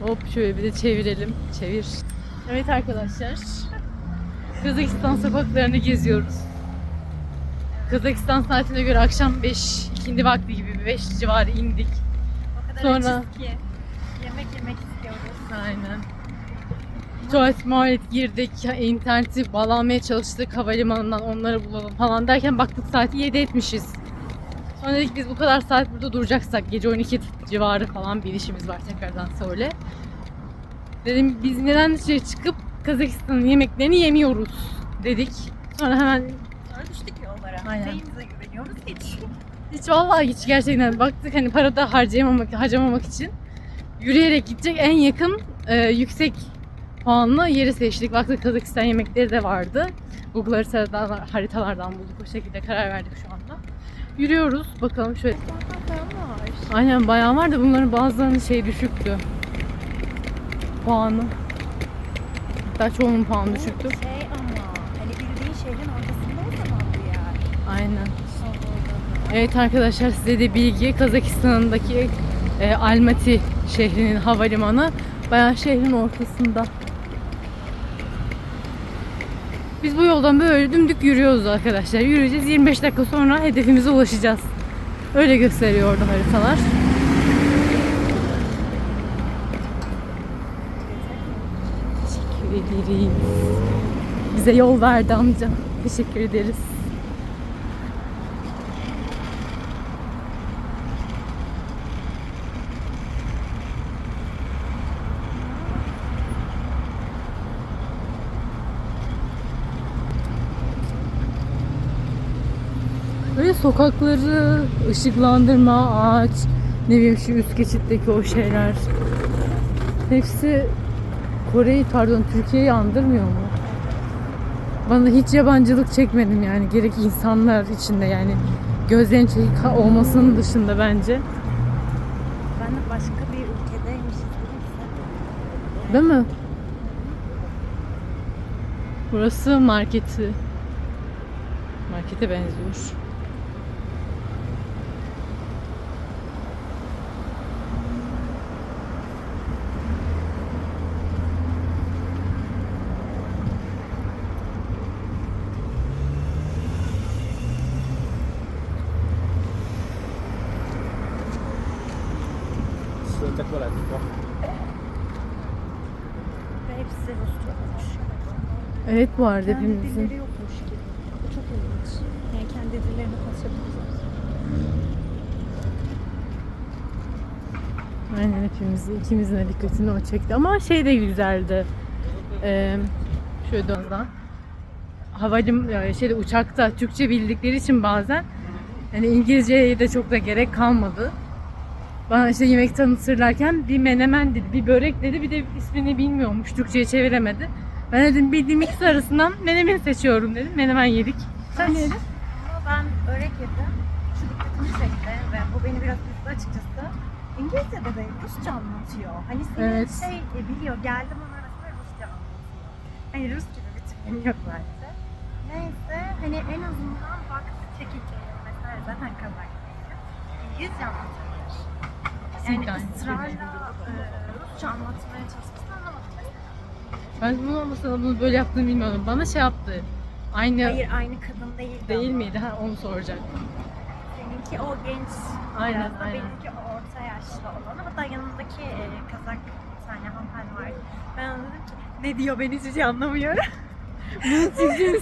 Hop şöyle bir de çevirelim. Çevir. Evet arkadaşlar. Kazakistan sokaklarını geziyoruz. Kazakistan saatine göre akşam 5, ikindi vakti gibi 5 civarı indik. O kadar Sonra- açız ki yemek yemek istiyoruz. Aynen. Tuvalet muhalet girdik, interneti bağlanmaya çalıştık havalimanından onları bulalım falan derken baktık saati 7 etmişiz. Sonra dedik biz bu kadar saat burada duracaksak gece 12 civarı falan bir işimiz var tekrardan söyle. Dedim biz neden dışarı çıkıp Kazakistan'ın yemeklerini yemiyoruz dedik. Sonra hemen Sonra düştük yollara. Aynen. Neyimize güveniyoruz hiç. hiç vallahi hiç gerçekten baktık hani para da harcayamamak, harcamamak için yürüyerek gidecek en yakın e, yüksek puanlı yeri seçtik. Baktık Kazakistan yemekleri de vardı. Google haritalardan, haritalardan bulduk. O şekilde karar verdik şu anda. Yürüyoruz. Bakalım şöyle. var. Aynen bayağı var da bunların bazılarının şey düşüktü. Puanı. Hatta çoğunun puanı düşüktü. Şey ama hani bildiğin şehrin ortasında o zaman bu yer. Aynen. Evet arkadaşlar size de bilgi Kazakistan'daki e, Almaty şehrinin havalimanı bayağı şehrin ortasında. Biz bu yoldan böyle dümdük yürüyoruz arkadaşlar. Yürüyeceğiz 25 dakika sonra hedefimize ulaşacağız. Öyle gösteriyor orada haritalar. Teşekkür ederiz. Bize yol verdi amca. Teşekkür ederiz. Böyle sokakları, ışıklandırma, ağaç, ne bileyim şu üst geçitteki o şeyler. Hepsi Kore'yi pardon Türkiye'yi andırmıyor mu? Bana hiç yabancılık çekmedim yani gerek insanlar içinde yani gözlerin çekik olmasının dışında bence. Ben de başka bir gibi hissettim. Değil mi? Burası marketi. Markete benziyor. Ve hepsi Rusça. Evet bu arada Kendi hepimizin. dilleri yokmuş gibi. Bu çok ilginç. Yani kendi dillerini konuşabiliyoruz. Aynen hepimiz, ikimizin de dikkatini o çekti. Ama şey de güzeldi. Ee, şöyle dönünden. Havalim, yani şeyde uçakta Türkçe bildikleri için bazen hani İngilizceye de çok da gerek kalmadı. Bana işte yemek tanıtırlarken bir menemen dedi, bir börek dedi, bir de ismini bilmiyormuş. Türkçe'ye çeviremedi. Ben dedim bildiğim ikisi arasından menemen seçiyorum dedim. Menemen yedik. Sen ne yedin? Ama ben börek yedim. Şu dikkatimi çekti ve bu beni biraz üzdü açıkçası. İngilizce'de de Rusça anlatıyor. Hani senin Evet. şey e, biliyor, geldim ona arasında Rusça anlatıyor. Hani Rus gibi bir tipim yok bence. Neyse hani en azından baktı çekik mesela zaten kazak. İngilizce anlatabilir. Yani ısrarla e, Rusça anlatmaya çalışmasını anlamadım mesela. Ben bunu olmasa bunu böyle yaptığını bilmiyordum. Bana şey yaptı. Aynı Hayır aynı kadın değildi değil ama. miydi? Ha, onu soracak. Seninki o genç Aynen, biraz da aynen. benimki o orta yaşlı olanı. Hatta yanındaki e, kazak bir tane hanımefendi vardı. Ben ona dedim ki ne diyor ben hiçbir şey anlamıyorum.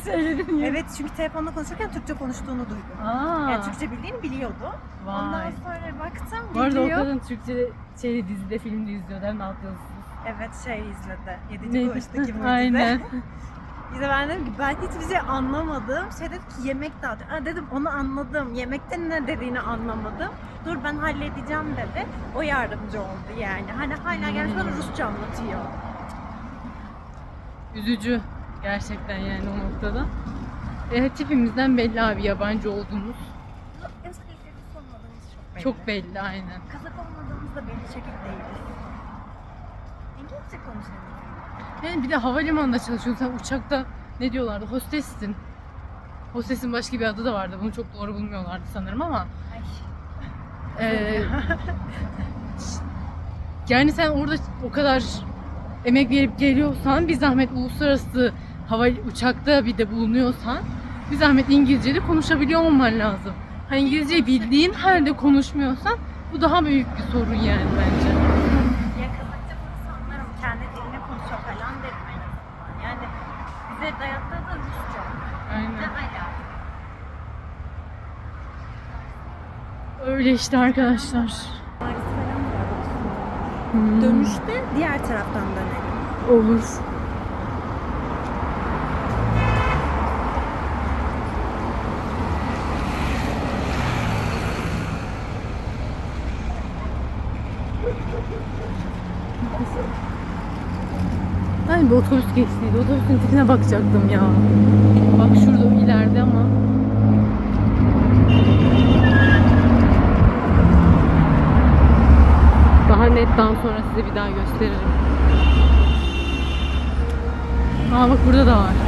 Söyledin ya. evet çünkü telefonda konuşurken Türkçe konuştuğunu duydum. Aa, Yani Türkçe bildiğini biliyordu. Ondan vay. sonra baktım Bu arada o kadın Türkçe şey dizide filmde izliyor değil mi alt yazısız? Evet şey izledi. Yedinci Neydi? koğuştaki mucize. Aynen. İşte ben dedim ki ben hiçbir şey anlamadım. Şey dedi ki yemek dağıtıyor. Ha dedim onu anladım. Yemekte ne dediğini anlamadım. Dur ben halledeceğim dedi. O yardımcı oldu yani. Hani hala gelmiş bana Rusça anlatıyor. Üzücü gerçekten yani o noktada. E, tipimizden belli abi yabancı olduğumuz. Rus olmadığımız çok belli. Çok belli aynen. Kazak olmadığımız da belli çekik değiliz. İngilizce konuşalım. Yani bir de havalimanında çalışıyorsun sen uçakta ne diyorlardı hostessin. Hostesin başka bir adı da vardı. Bunu çok doğru bulmuyorlardı sanırım ama. Ay. e, Yani sen orada o kadar emek verip geliyorsan bir zahmet uluslararası hava uçakta bir de bulunuyorsan bir zahmet İngilizce de konuşabiliyor olman lazım. Ha İngilizce bildiğin halde konuşmuyorsan bu daha büyük bir sorun yani bence. Ya Kazakça anlarım. Kendi dilini konuşuyor falan derim en azından. Yani bize dayattığı da Rusça. Ne Aynen. Öyle işte arkadaşlar. Hmm. Dönüşte diğer taraftan dönelim. Olur. Ben bir otobüs geçtiydi. Otobüsün tipine bakacaktım ya. Bak şurada ileride ama. Daha net daha sonra size bir daha gösteririm. Aa bak burada da var.